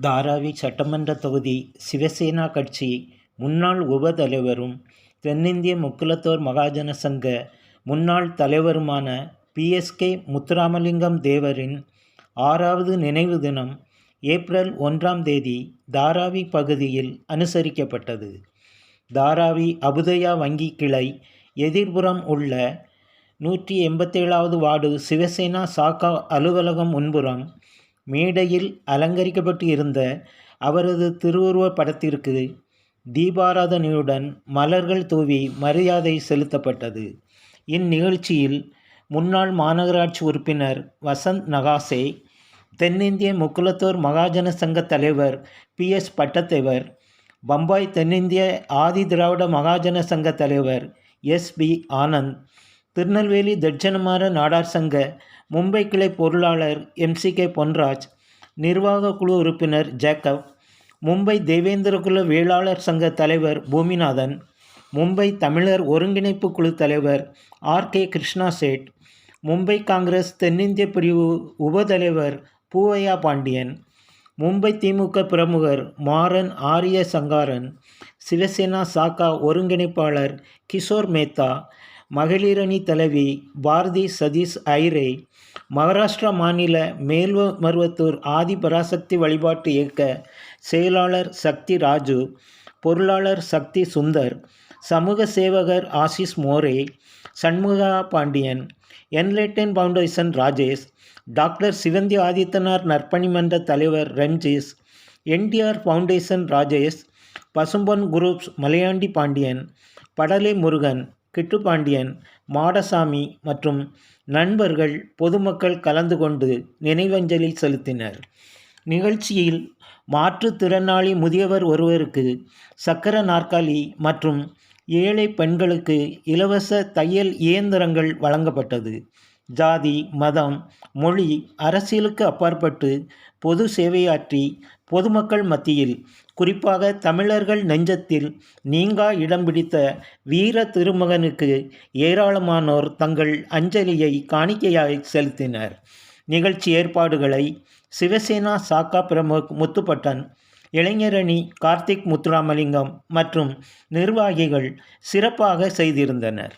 தாராவி சட்டமன்ற தொகுதி சிவசேனா கட்சி முன்னாள் உப தலைவரும் தென்னிந்திய முக்குலத்தோர் மகாஜன சங்க முன்னாள் தலைவருமான பிஎஸ்கே முத்துராமலிங்கம் தேவரின் ஆறாவது நினைவு தினம் ஏப்ரல் ஒன்றாம் தேதி தாராவி பகுதியில் அனுசரிக்கப்பட்டது. தாராவி அபுதயா வங்கி கிளை எதிர்புறம் உள்ள நூற்றி எண்பத்தேழாவது வார்டு சிவசேனா சாக்கா அலுவலகம் முன்புறம் மேடையில் அலங்கரிக்கப்பட்டு இருந்த அவரது திருவுருவப் படத்திற்கு தீபாராதனையுடன் மலர்கள் தூவி மரியாதை செலுத்தப்பட்டது. இந்நிகழ்ச்சியில் முன்னாள் மாநகராட்சி உறுப்பினர் வசந்த் நகாசே தென்னிந்திய முக்குலத்தோர் மகாஜன சங்க தலைவர் பி. எஸ். பட்டத்தேவர் பம்பாய் தென்னிந்திய ஆதி திராவிட மகாஜன சங்க தலைவர் எஸ். பி. ஆனந்த் திருநெல்வேலி தட்சணமார நாடார் சங்க மும்பை கிளை பொருளாளர் எம்சி கே. பொன்ராஜ் நிர்வாக குழு உறுப்பினர் ஜேக்கப் மும்பை தேவேந்திரகுல வேளாளர் சங்க தலைவர் பூமிநாதன் மும்பை தமிழர் ஒருங்கிணைப்பு குழு தலைவர் ஆர். கே. கிருஷ்ணா சேட் மும்பை காங்கிரஸ் தென்னிந்திய பிரிவு உபதலைவர் பூவையா பாண்டியன் மும்பை திமுக பிரமுகர் மாறன் ஆரிய சங்காரன் சிவசேனா சாக்கா ஒருங்கிணைப்பாளர் கிஷோர் மேத்தா மகளிரணி தலைவி பாரதி சதீஷ் ஐரே மகாராஷ்டிரா மாநில மேல்மருவத்தூர் ஆதி பராசக்தி வழிபாட்டு இயக்க செயலாளர் சக்தி ராஜு பொருளாளர் சக்தி சுந்தர் சமூக சேவகர் Ashish More Shanmuga Pandian enlighten foundation Rajesh doctor Sivanthi Adithanar நற்பணி மன்ற தலைவர் Ranjith NTR foundation Rajesh Pasumpon groups Malaiyandi Pandian படலை முருகன் கிட்டுப்பாண்டியன் மாடசாமி மற்றும் நண்பர்கள் பொதுமக்கள் கலந்து கொண்டு நினைவஞ்சலி செலுத்தினர். நிகழ்ச்சியில் மாற்றுத்திறனாளி முதியவர் ஒருவருக்கு சக்கர நாற்காலி மற்றும் ஏழை பெண்களுக்கு இலவச தையல் இயந்திரங்கள் வழங்கப்பட்டது. ஜாதி மதம் மொழி அரசியலுக்கு அப்பாற்பட்டு பொது சேவையாற்றி பொதுமக்கள் மத்தியில் குறிப்பாக தமிழர்கள் நெஞ்சத்தில் நீங்கா இடம் பிடித்த வீர திருமகனுக்கு ஏராளமானோர் தங்கள் அஞ்சலியை காணிக்கையாய் செலுத்தினர். நிகழ்ச்சி ஏற்பாடுகளை சிவசேனா சாக்கா பிரமுக் முத்துப்பட்டன் இளைஞரணி கார்த்திக் முத்துராமலிங்கம் மற்றும் நிர்வாகிகள் சிறப்பாக செய்திருந்தனர்.